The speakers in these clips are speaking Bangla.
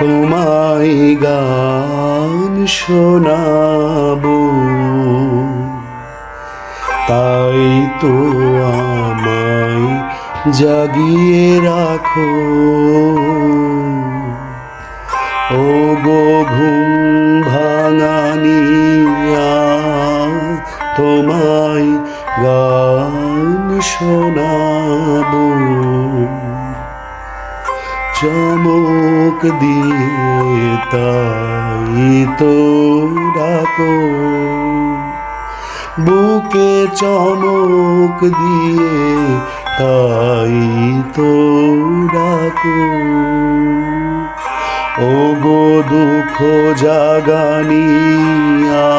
তোমায় গান শোনাব। তাই তো আমায় জাগিয়ে রাখো। ও গো ঘুম ভাঙানিয়া তোমায় গান শোনাবো। চমক দিয়ে তাই তো। ডাকো বুকে চমক দিয়ে তাই তো। ডাকো ও গো দুঃখ জাগানিয়া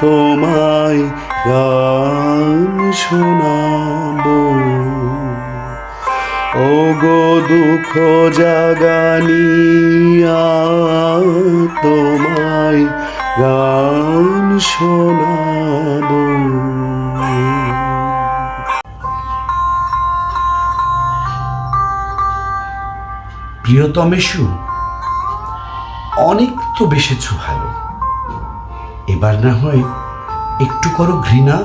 তোমায় গান শোনাবো। ও গো দুঃখ জাগানিয়া তোমায় গান শোনাবো। প্রিয়তমেশু অনেক তো বেসেছ ভালো। এবার না হয় একটু করো ঘৃণা।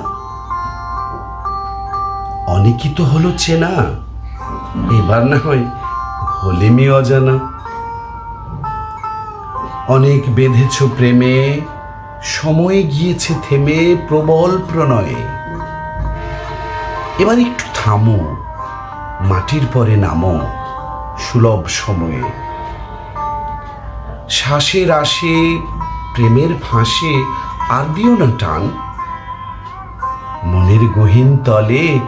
অনেকই তো হলো চেনা। এবার না হয় হলেমি অজানা। অনেক বেঁধেছ প্রেমে, সময় গিয়েছে থেমে প্রবল প্রণয়ে। এবার একটু থামো, মাটির পরে নামো সুলভ সময়ে। শ্বাসের আসে প্রেমের ফাঁসে, আর দিও না টান। মনের গহীন তলে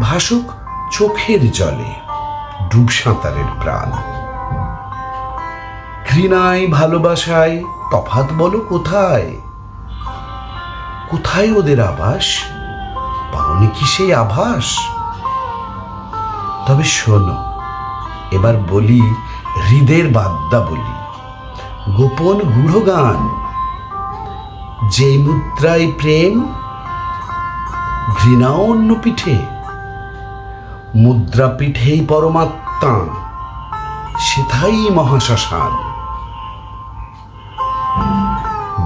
ভাসুক চোখের জলে। ডুব সাঁতারের প্রাণ। ঘৃণায়, ভালোবাসায় তফাত বলো কোথায়? কোথায় ওদের আভাস পাওনি কি সেই আভাস? তবে শোনো, এবার বলি, হৃদের বাদ্যা বলি। গোপন গূঢ় গান যে মুদ্রায় প্রেম ঘৃণা অন্য পিঠে মুদ্রা পিঠেই পরমাত্মা, সেথাই মহাশ্মশান।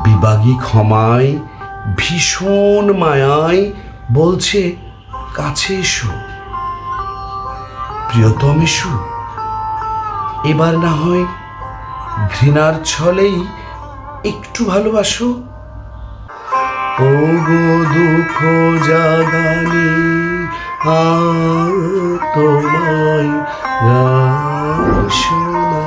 বিবাগী ক্ষমায়, ভীষণ মায়ায় বলছে, কাছে এসো। প্রিয়তম এসো। এবার না হয় ঘৃণার ছলেই একটু ভালোবাসো। ও গো দুঃখ জাগানি তোমায় শোনা